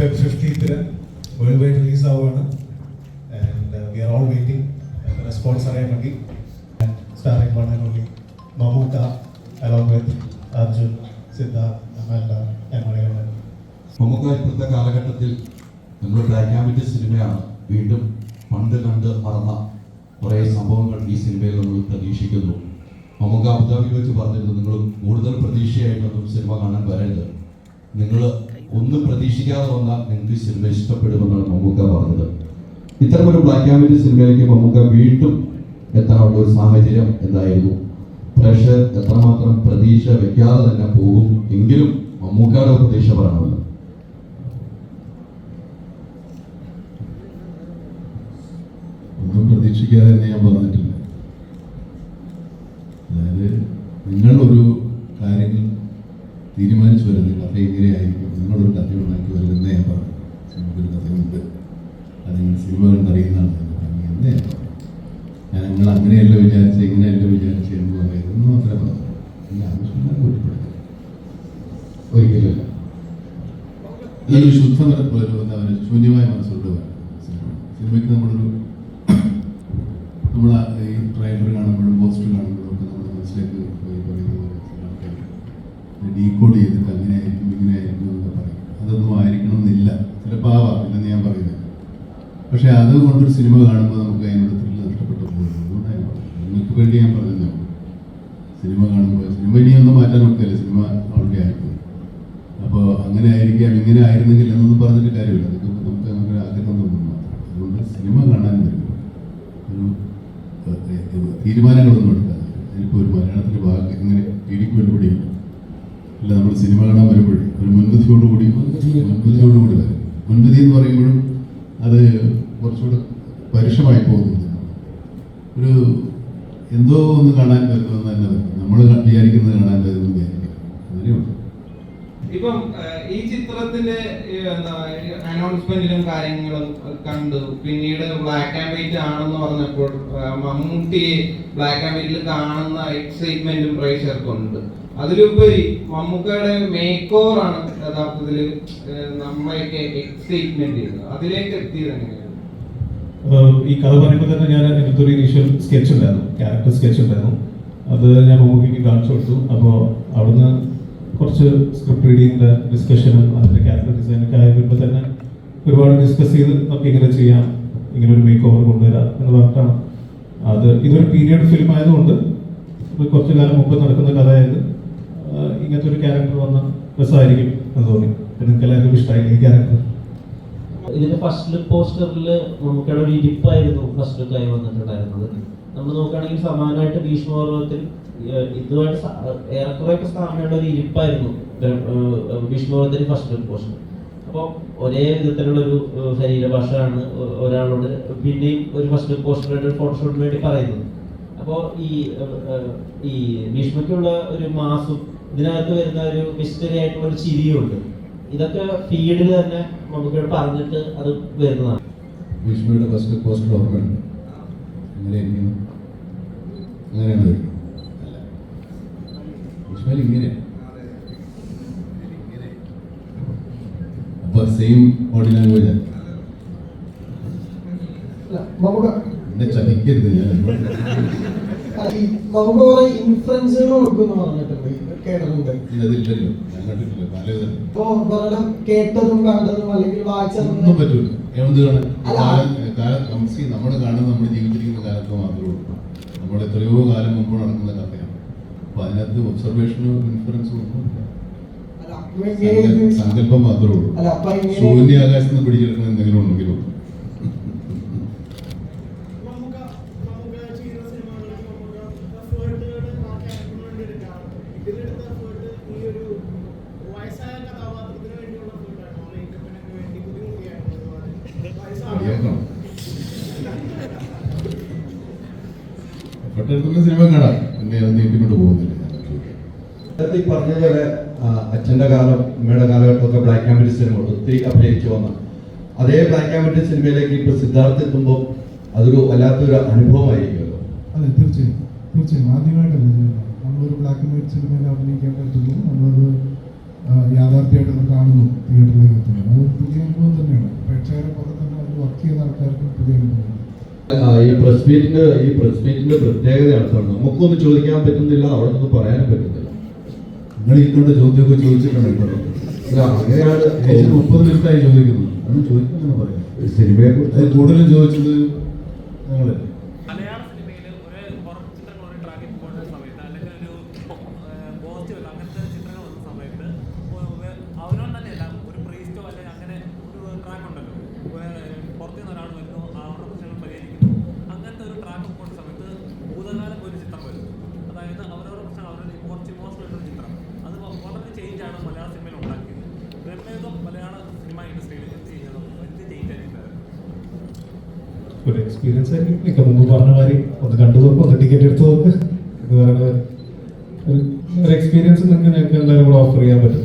Feb ഫിഫ്റ്റീത്തിന് world wide release ആവുകയാണ്. And we are all waiting response അറിയാൻ വേണ്ടി. Starring only Mammukka along with Arjun Siddharth Amalda എമ്മളിയാണ് നമുക്ക് ഇപ്പോഴത്തെ കാലഘട്ടത്തിൽ നമ്മൾ ഡൈനാമിക് സിനിമയാണ് വീണ്ടും പണ്ട് കണ്ട് മറന്ന കുറേ സംഭവങ്ങൾ ഈ സിനിമയിൽ നമ്മൾ പ്രതീക്ഷിക്കുന്നു. നമുക്ക് അബുദാബി വെച്ച് പറഞ്ഞിരുന്നു നിങ്ങൾ കൂടുതൽ പ്രതീക്ഷയായിട്ടൊന്നും സിനിമ കാണാൻ വരരുത്. നിങ്ങൾ ഒന്നും പ്രതീക്ഷിക്കാതെ വന്നാൽ നിങ്ങൾക്ക് സിനിമ ഇഷ്ടപ്പെടുമെന്നാണ് മമ്മൂക്ക പറഞ്ഞത്. ഇത്തരമൊരു ബ്ലാക്ക് ആൻഡ് സിനിമയിലേക്ക് മമ്മൂക്ക വീണ്ടും എത്താനുള്ള ഒരു സാഹചര്യം എന്തായിരുന്നു? പ്രേക്ഷകർ എത്രമാത്രം പ്രതീക്ഷ വെക്കാതെ തന്നെ പോകും എങ്കിലും മമ്മൂക്കയുടെ പ്രതീക്ഷ പറയണമല്ലോ. ഒന്നും പ്രതീക്ഷിക്കാതെ ഞാൻ പറഞ്ഞിട്ടില്ല അതായത് നിങ്ങൾ ഒരു കാര്യങ്ങൾ വരുന്നത് കഥ ഇങ്ങനെയായിരിക്കും. നിങ്ങളൊരു കഥ ഉണ്ടാക്കി വരുന്നേ ഞാൻ പറഞ്ഞു. സിനിമയ്ക്കൊരു കഥയുണ്ട് അത് നിങ്ങൾ സിനിമ കണ്ടറിയുന്നതാണ് എന്ന് പറഞ്ഞു എന്നേ ഞാൻ നിങ്ങൾ അങ്ങനെയല്ല വിചാരിച്ച് ഇങ്ങനെയല്ല വിചാരിച്ച് എന്ന് പറയുന്നത് മാത്രമേ പറഞ്ഞു. എന്റെ ആവശ്യമില്ല കുറ്റപ്പെടുത്തുക ഒരിക്കലും ഈ ശുദ്ധ ഒരു എന്താ പറയുക ശൂന്യമായ മനസ്സോട് സിനിമയ്ക്ക് നമ്മളൊരു നമ്മൾ ഈ ട്രailer കാണുമ്പോഴും പോസ്റ്റർ കാണുമ്പോഴും ഒക്കെ നമ്മുടെ മനസ്സിലേക്ക് പറയുന്ന ഡീകോഡ് ചെയ്തിട്ട് അങ്ങനെ ആയിരിക്കും ഇങ്ങനെ ആയിരിക്കും എന്നൊക്കെ പറയും. അതൊന്നും ആയിരിക്കണം എന്നില്ല ചിലപ്പോൾ ആവാം ഇല്ലെന്ന് ഞാൻ പറയുന്നത് പക്ഷേ അതുകൊണ്ടൊരു സിനിമ കാണുമ്പോൾ നമുക്ക് അതിനോട് ത്രില്ല് നഷ്ടപ്പെട്ടു പോകും നിങ്ങൾക്ക് വേണ്ടി ഞാൻ പറഞ്ഞു. സിനിമ കാണുമ്പോൾ സിനിമ ഇനി ഒന്നും മാറ്റാൻ നോക്കില്ല സിനിമ ഓൾറെഡി ആയിപ്പോയി അപ്പോൾ അങ്ങനെ ആയിരിക്കാം ഇങ്ങനെ ആയിരുന്നെങ്കിൽ എന്നൊന്നും പറഞ്ഞിട്ട് കാര്യമില്ല. അതൊക്കെ നമുക്ക് അങ്ങനെ ആഗ്രഹം തോന്നുന്നു അതുകൊണ്ട് സിനിമ കാണാൻ വരുമ്പോൾ ഒരു തീരുമാനങ്ങളൊന്നും എടുക്കാതെ ഇപ്പോൾ ഒരു മലയാളത്തിന്റെ ഭാഗം ഇങ്ങനെ ഇടിക്ക് വേണ്ടിപ്പിടിയുണ്ട് അല്ല നമ്മൾ സിനിമ കാണാൻ വരുമ്പോഴും ഒരു മുൻവിധിയോടുകൂടി മുൻവിധിയോടുകൂടി വരും. മുൻവിധി എന്ന് പറയുമ്പോഴും അത് കുറച്ചുകൂടെ പരുഷമായി പോകുന്നു. ഒരു എന്തോ ഒന്ന് കാണാൻ വരുന്നതെന്ന് തന്നെ വരും. നമ്മൾ വിചാരിക്കുന്നത് കാണാൻ വരുന്നത് വിചാരിക്കും. അങ്ങനെയുണ്ട് ഇപ്പം ഈ ചിത്രത്തിന്റെ അനൗൺസ്മെന്റിലും കാര്യങ്ങളും കണ്ടു. പിന്നീട് ബ്ലാക്ക് ആൻഡ് വൈറ്റ് ആണെന്ന് പറഞ്ഞപ്പോൾ മമ്മൂട്ടിയെ ബ്ലാക്ക് ആൻഡ് വൈറ്റിൽ കാണുന്ന എക്സൈറ്റ്മെന്റും പ്രേക്ഷകർക്കുണ്ട്. അതിലുപരി മമ്മൂക്കയുടെ മേക്ക് ഓവർ ആണ് യഥാർത്ഥത്തിൽ നമ്മളെയൊക്കെ എക്സൈറ്റ്മെന്റ് ചെയ്തത് അതിലേക്ക് എത്തിയത് എങ്ങനെയാണ്? ഈ കഥ പറയുമ്പോൾ തന്നെ ഞാൻ എനിക്കൊരു ഇനീഷ്യൽ സ്കെച്ച് ഉണ്ടായിരുന്നു. ക്യാരക്ടർ സ്കെച്ച് ഉണ്ടായിരുന്നു. അത് ഞാൻ മമ്മൂക്കിക്ക് കാണിച്ചു കൊടുത്തു. അപ്പോൾ അവിടുന്ന് കുറച്ച് സ്ക്രിപ്റ്റ് റീഡിങ്ങിന്റെ ഡിസ്കഷനും അതിന്റെ ക്യാരക്ടർ ഡിസൈനൊക്കെ ആയി വരുമ്പോൾ തന്നെ ഒരുപാട് ഡിസ്കസ് ചെയ്ത് നമുക്ക് ഇങ്ങനെ ചെയ്യാം ഇങ്ങനെ ഒരു മേക്ക് ഓവർ കൊണ്ടുവരാം എന്ന് പറഞ്ഞിട്ടാണ്. അത് ഇതൊരു പീരിയഡ് ഫിലിം ആയതുകൊണ്ട് കുറച്ച് കാലം മുമ്പ് നടക്കുന്ന കഥയായത്. ഇങ്ങനത്തെ ഒരു ക്യാരക്ടർ വന്ന രസമായിരിക്കും എന്ന് തോന്നി. നിങ്ങൾക്ക് എല്ലാവർക്കും ഇഷ്ടമായി ഈ ക്യാരക്ടർ ഇതിന്റെ ഫസ്റ്റ് പോസ്റ്ററിൽ നമുക്ക് ഒരു ഇരിപ്പായിരുന്നു ഫസ്റ്റ് ലുക്ക് ആയി വന്നിട്ടുണ്ടായിരുന്നത്. നമ്മൾ നോക്കുകയാണെങ്കിൽ സമാനമായിട്ട് ഭീഷ്മപർവത്തിൽ ഇതുമായിട്ട് ഏറെക്കുറെയൊക്കെ സാമ്യമുള്ള ഒരു ഇരിപ്പായിരുന്നു ഭീഷ്മപർവത്തിന്റെ ഫസ്റ്റ് ലുക്ക് പോസ്റ്റർ അപ്പോൾ ഒരേ വിധത്തിലുള്ള ഒരു ശരീരഭാഷയാണ് ഒരാളോട് പിന്നെയും ഒരു ഫസ്റ്റ് പോസ്റ്ററായിട്ട് ഫോട്ടോഷൂട്ടിന് വേണ്ടി പറയുന്നത്. അപ്പോൾ ഈ ഈ ഭീഷ്മയ്ക്കുള്ള ഒരു മാസും ഇതിനകത്ത് വരുന്ന ഒരു മിസ്റ്ററി ആയിട്ടുള്ള ഒരു ചിരിയുണ്ട്. ഇതൊക്കെ ഫീഡിൽ തന്നെ നമുക്ക് പറഞ്ഞിട്ട് അത് വരുന്നതാണ്. വിഷ്ണുവിന്റെ ഫസ്റ്റ് പോസ്റ്റ് ഓർമ്മയുണ്ട് എങ്ങനെ ഇരിക്കുന്നു. അങ്ങനെയാണ് ഇങ്ങനെ അപ്പൊ സെയിം ബോഡി ലാംഗ്വേജ് നമുക്ക് എന്നെ ചതിക്കരുത് ഞാൻ. ഈ നമുക്ക് കുറെ ഇൻഫ്ലുവൻസുകൾ കൊടുക്കുന്നു പറഞ്ഞിട്ടുണ്ട്. കേട്ടിട്ടുണ്ട്. ഇതില്ലല്ലോ ഞാൻ കണ്ടിട്ടില്ല. പലവിധം ഇപ്പൊ കുറെ കേട്ടതും കണ്ടതും അല്ലെങ്കിൽ ഒന്നും വായിച്ചതും പറ്റൂല. എന്ത് കാണാൻ. കാലം കാലം നമുക്ക് നമ്മൾ കാണുന്നത് നമ്മൾ ജീവിച്ചിരിക്കുന്ന കാലത്ത് മാത്രമേ ഉള്ളൂ. നമ്മൾ എത്രയോ കാലം മുമ്പ് നടക്കുന്ന കഥയാണ്. അപ്പൊ അതിനകത്ത് ഒബ്സർവേഷനും ഇൻഫറൻസും ഒന്നുമില്ല സങ്കല്പം മാത്രമേ ഉള്ളൂ. അല്ല അപ്പൊ ഇങ്ങനെ ശൂന്യ ആകാശത്ത് നിന്ന് പിടിച്ചെടുക്കുന്ന എന്തെങ്കിലും ഉണ്ടെങ്കിലും നമുക്ക് നമുക്ക് ചെയ്യുന്ന സിനിമകളിൽ നമുക്ക് എഫേർട്ടുകൾ ആ ക്യാരക്ടറിന് വേണ്ടി എടുക്കാറുണ്ട് ഇതിലെടുത്ത എഫേർട്ട് ഈ ഒരു വയസ്സായ കഥാപാത്രത്തിന് വേണ്ടിയുള്ള എഫേർട്ടാണോ മേക്കപ്പിനൊക്കെ വേണ്ടി പെട്ടെന്ന് സിനിമ കാണാം എന്നെ അത് നീട്ടിക്കൊണ്ട് പോകുന്നില്ല. ഞാൻ ചോദിക്കാം നേരത്തെ ഈ പറഞ്ഞതുപോലെ ആ, അച്ഛന്റെ കാലം അമ്മയുടെ കാലഘട്ടമൊക്കെ ബ്ലാക്ക് ആൻഡ് വൈറ്റ് സിനിമ ഒത്തിരി അഭിനയിച്ചു വന്ന. അതേ ബ്ലാക്ക് ആൻഡ് വൈറ്റ് സിനിമയിലേക്ക് ഇപ്പോൾ സിദ്ധാർത്ഥ എത്തുമ്പോൾ അതൊരു വല്ലാത്തൊരു അനുഭവമായിരിക്കുമല്ലോ. അതെ തീർച്ചയായും. തീർച്ചയായും. ആദ്യമായിട്ടല്ല നമ്മളൊരു ബ്ലാക്ക് ആൻഡ് വൈറ്റ് സിനിമയിൽ അഭിനയിക്കാൻ പറ്റുന്നു. നമ്മളത് ആ, യാഥാർത്ഥ്യമായിട്ട് അത് കാണുന്നു തിയേറ്ററിലേക്ക് എത്തുന്നു അത് വർക്ക് ചെയ്ത ആൾക്കാർക്കും പുതിയ അനുഭവം. ഈ പ്രസ് മീറ്റിന്റെ ഈ പ്രസ് മീറ്റിന്റെ പ്രത്യേകതയാണ് അടുത്താണ് നമുക്കൊന്നും ചോദിക്കാൻ പറ്റുന്നില്ല അവിടെ നിന്ന് പറയാനും പറ്റുന്നില്ല. നിങ്ങൾ ഇരിക്കേണ്ട ചോദ്യമൊക്കെ ചോദിച്ചിട്ടാണ് ഇപ്പോൾ. അല്ല അങ്ങനെയാണ് ഏകദേശം മുപ്പത് മിനിറ്റായി ചോദിക്കുന്നു. അത് ചോദിക്കുന്നു പറയാം. സിനിമയെ കുറിച്ച് കൂടുതലും ചോദിച്ചത് ഞങ്ങളല്ലേ? ഒരു എക്സ്പീരിയൻസ് ആയിരിക്കും. ഇപ്പൊ മുമ്പ് പറഞ്ഞ മാതിരി ഒന്ന് കണ്ടു നോക്കും ഒന്ന് ടിക്കറ്റ് എടുത്ത് നോക്ക്. എന്ന് പറയുന്നത് ഒരു എക്സ്പീരിയൻസ് നിങ്ങൾക്ക് ഞങ്ങൾക്ക് എല്ലാവരും കൂടെ ഓഫർ ചെയ്യാൻ പറ്റും.